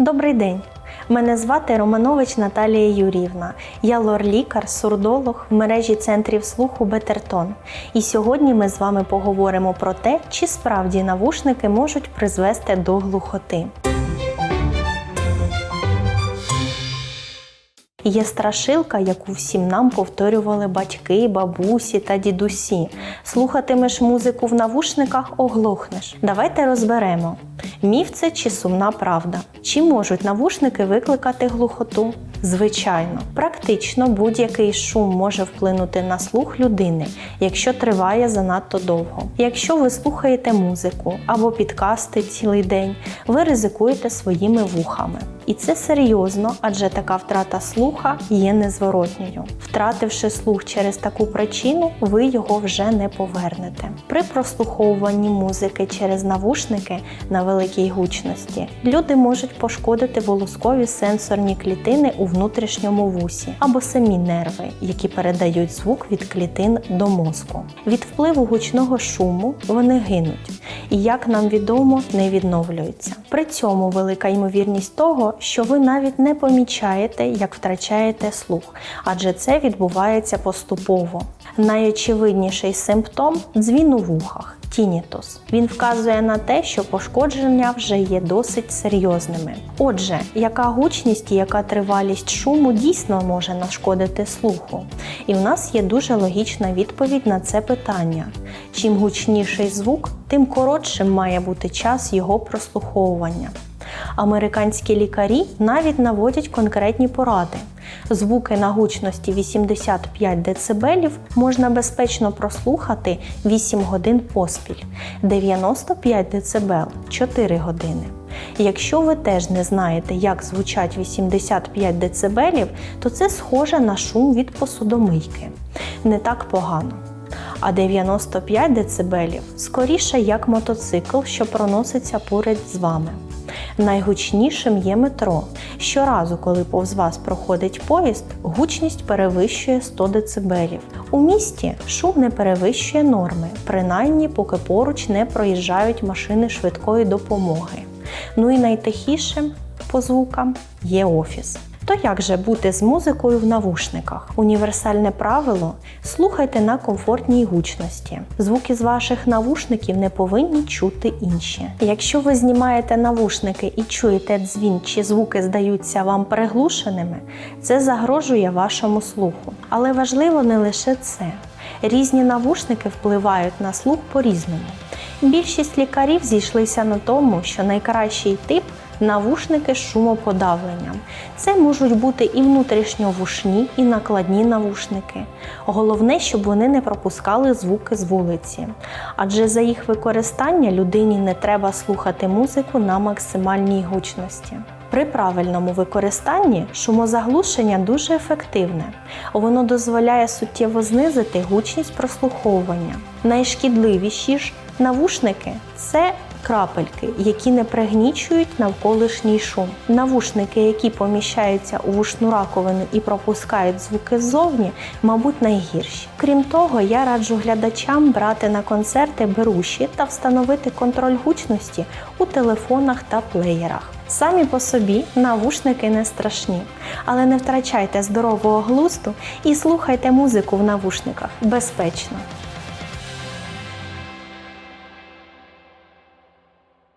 Добрий день! Мене звати Романович Наталія Юрівна. Я лор-лікар, сурдолог в мережі центрів слуху Бетертон. І сьогодні ми з вами поговоримо про те, чи справді навушники можуть призвести до глухоти. Є страшилка, яку всім нам повторювали батьки, бабусі та дідусі. Слухатимеш музику в навушниках, оглохнеш. Давайте розберемо. Міф це чи сумна правда? Чи можуть навушники викликати глухоту? Звичайно, практично будь-який шум може вплинути на слух людини, якщо триває занадто довго. Якщо ви слухаєте музику або підкасти цілий день, ви ризикуєте своїми вухами. І це серйозно, адже така втрата слуха є незворотньою. Втративши слух через таку причину, ви його вже не повернете. При прослуховуванні музики через навушники на великій гучності люди можуть пошкодити волоскові сенсорні клітини у внутрішньому вусі або самі нерви, які передають звук від клітин до мозку. Від впливу гучного шуму вони гинуть і, як нам відомо, не відновлюються. При цьому велика ймовірність того, що ви навіть не помічаєте, як втрачаєте слух, адже це відбувається поступово. Найочевидніший симптом дзвін у вухах. Тінітус. Він вказує на те, що пошкодження вже є досить серйозними. Отже, яка гучність і яка тривалість шуму дійсно може нашкодити слуху? І в нас є дуже логічна відповідь на це питання. Чим гучніший звук, тим коротшим має бути час його прослуховування. Американські лікарі навіть наводять конкретні поради. Звуки на гучності 85 дБ можна безпечно прослухати 8 годин поспіль, 95 дБ 4 години. Якщо ви теж не знаєте, як звучать 85 дБ, то це схоже на шум від посудомийки. Не так погано. А 95 дБ скоріше як мотоцикл, що проноситься поряд з вами. Найгучнішим є метро. Щоразу, коли повз вас проходить поїзд, гучність перевищує 100 дБ. У місті шум не перевищує норми, принаймні поки поруч не проїжджають машини швидкої допомоги. Ну і найтихішим по звукам є офіс. То як же бути з музикою в навушниках? Універсальне правило слухайте на комфортній гучності. Звуки з ваших навушників не повинні чути інші. Якщо ви знімаєте навушники і чуєте дзвін чи звуки здаються вам приглушеними, це загрожує вашому слуху. Але важливо не лише це. Різні навушники впливають на слух по-різному. Більшість лікарів зійшлися на тому, що найкращий тип навушники з шумоподавленням. Це можуть бути і внутрішньовушні, і накладні навушники. Головне, щоб вони не пропускали звуки з вулиці, адже за їх використання людині не треба слухати музику на максимальній гучності. При правильному використанні шумозаглушення дуже ефективне. Воно дозволяє суттєво знизити гучність прослуховування. Найшкідливіші ж навушники це крапельки, які не пригнічують навколишній шум. Навушники, які поміщаються у вушну раковину і пропускають звуки ззовні, мабуть, найгірші. Крім того, я раджу глядачам брати на концерти беруші та встановити контроль гучності у телефонах та плеєрах. Самі по собі навушники не страшні, але не втрачайте здорового глузду і слухайте музику в навушниках безпечно.